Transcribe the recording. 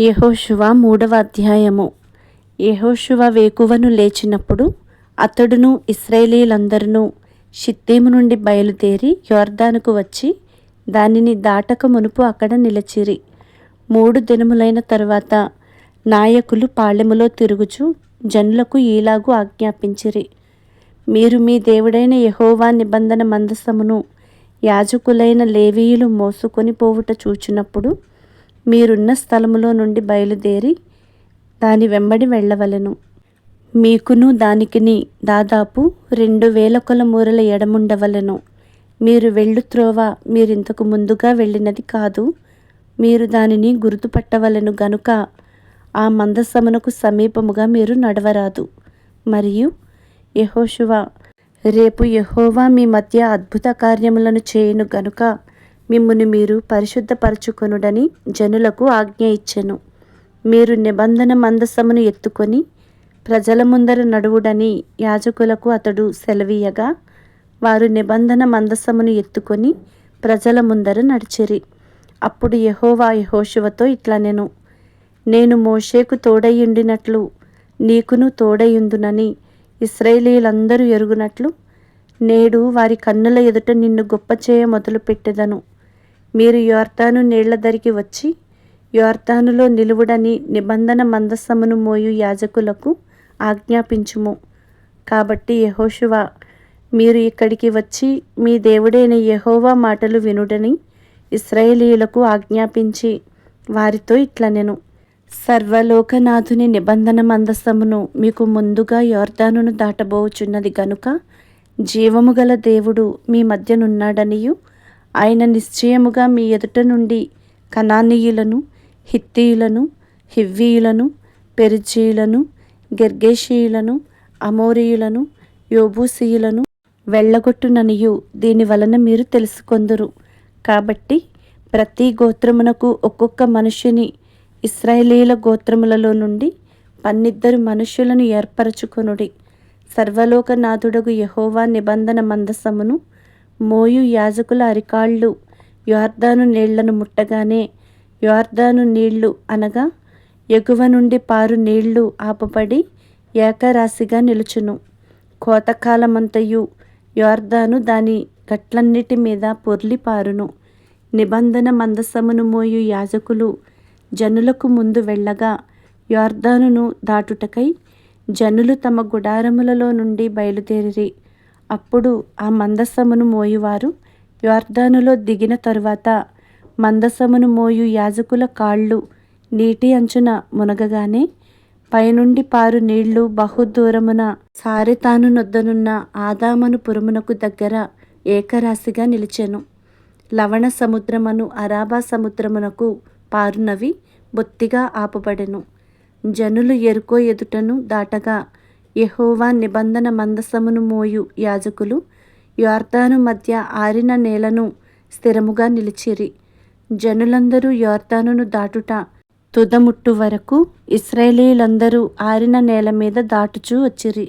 యహోశువ మూడవ అధ్యాయము. యహోశువ వేకువను లేచినప్పుడు అతడును ఇస్రాయేలీలందరూ షిత్తేము నుండి బయలుదేరి యోర్దానుకు వచ్చి దానిని దాటక మునుపు అక్కడ నిలిచిరి. మూడు దినములైన తరువాత నాయకులు పాళెములో తిరుగుచు జనులకు ఈలాగు ఆజ్ఞాపించిరి. మీరు మీ దేవుడైన యహోవా నిబంధన మందసమును యాజకులైన లేవీయులు మోసుకొని పోవుట చూచినప్పుడు మీరున్న స్థలములో నుండి బయలుదేరి దాని వెంబడి వెళ్ళవలెను. మీకును దానికిని దాదాపు రెండు వేల మూరల ఎడముండవలెను. మీరు వెళ్ళు త్రోవ మీరింతకు ముందుగా వెళ్ళినది కాదు. మీరు దానిని గుర్తుపట్టవలెను గనుక ఆ మందసమునకు సమీపముగా మీరు నడవరాదు. మరియు యహోశువ రేపు యహోవా మీ మధ్య అద్భుత కార్యములను చేయును గనుక మిమ్మును మీరు పరిశుద్ధపరచుకొనుడని జనులకు ఆజ్ఞ ఇచ్చెను. మీరు నిబంధన మందసమును ఎత్తుకొని ప్రజల ముందర నడువుడని యాజకులకు అతడు సెలవీయగా వారు నిబంధన మందసమును ఎత్తుకొని ప్రజల ముందర నడిచిరి. అప్పుడు యహోవా యహోశివతో ఇట్లా నేను నేను మోషేకు తోడయ్యుండినట్లు నీకును తోడయ్యుందునని ఇస్రాయేలీలందరూ ఎరుగునట్లు నేడు వారి కన్నుల ఎదుట నిన్ను గొప్ప చేయ మొదలుపెట్టెదను. మీరు యోర్తాను నీళ్ళ దరికి వచ్చి యోర్తానులో నిలువుడని నిబంధన మందస్సమును మోయు యాజకులకు ఆజ్ఞాపించుము. కాబట్టి యహోశువ మీరు ఇక్కడికి వచ్చి మీ దేవుడైన యహోవా మాటలు వినుడని ఇస్రాయేలీయులకు ఆజ్ఞాపించి వారితో ఇట్లా నేను. సర్వలోకనాథుని నిబంధన మందస్సమును మీకు ముందుగా యోర్దానును దాటబోచున్నది గనుక జీవము గల దేవుడు మీ మధ్యనున్నాడనియు ఆయన నిశ్చయముగా మీ ఎదుట నుండి కనానీయులను హిత్తీయులను హివ్వీయులను పెరిజీయులను గెర్గేషీయులను అమోరీయులను యోబూసీయులను వెళ్ళగొట్టుననియు. దీని వలన మీరు తెలుసుకొందురు. కాబట్టి ప్రతి గోత్రమునకు ఒక్కొక్క మనుషుని ఇస్రాయేలీల గోత్రములలో నుండి పన్నిద్దరు మనుషులను ఏర్పరచుకొనుడి. సర్వలోకనాథుడగు యహోవా నిబంధన మందసమును మోయు యాజకుల అరికాళ్ళు. యోర్ధాను నీళ్ళను ముట్టగానే యోర్ధాను నీళ్ళు అనగా ఎగువ నుండి పారు నీళ్ళు ఆపబడి ఏకరాశిగా నిలుచును. కోతకాలమంతయు యోర్ధాను దాని గట్లన్నిటి మీద పొర్లి పారును. నిబంధన మందసమును మోయు యాజకులు జనులకు ముందు వెళ్ళగా యోర్ధానును దాటుటకై జనులు తమ గుడారములలో నుండి బయలుదేరిరి అప్పుడు ఆ మందసమును మోయువారు యోర్దానులో దిగిన తరువాత మందసమును మోయు యాజకుల కాళ్ళు నీటి అంచున మునగగానే పైనుండి పారు నీళ్ళు బహుదూరమున సారెతాను నొద్దనున్న ఆదామను పురమునకు దగ్గర ఏకరాశిగా నిలిచెను. లవణ సముద్రమును అరాబా సముద్రమునకు పారునవి బొత్తిగా ఆపబడెను. జనులు ఎరుకో ఎదుటను దాటగా యహోవా నిబంధన మందసమును మోయు యాజకులు యోర్దాను మధ్య ఆరిన నేలను స్థిరముగా నిలిచిరి. జనులందరూ యోర్దానును దాటుట తుదముట్టు వరకు ఇస్రాయేలీలందరూ ఆరిన నేల మీద దాటుచూ వచ్చిరి.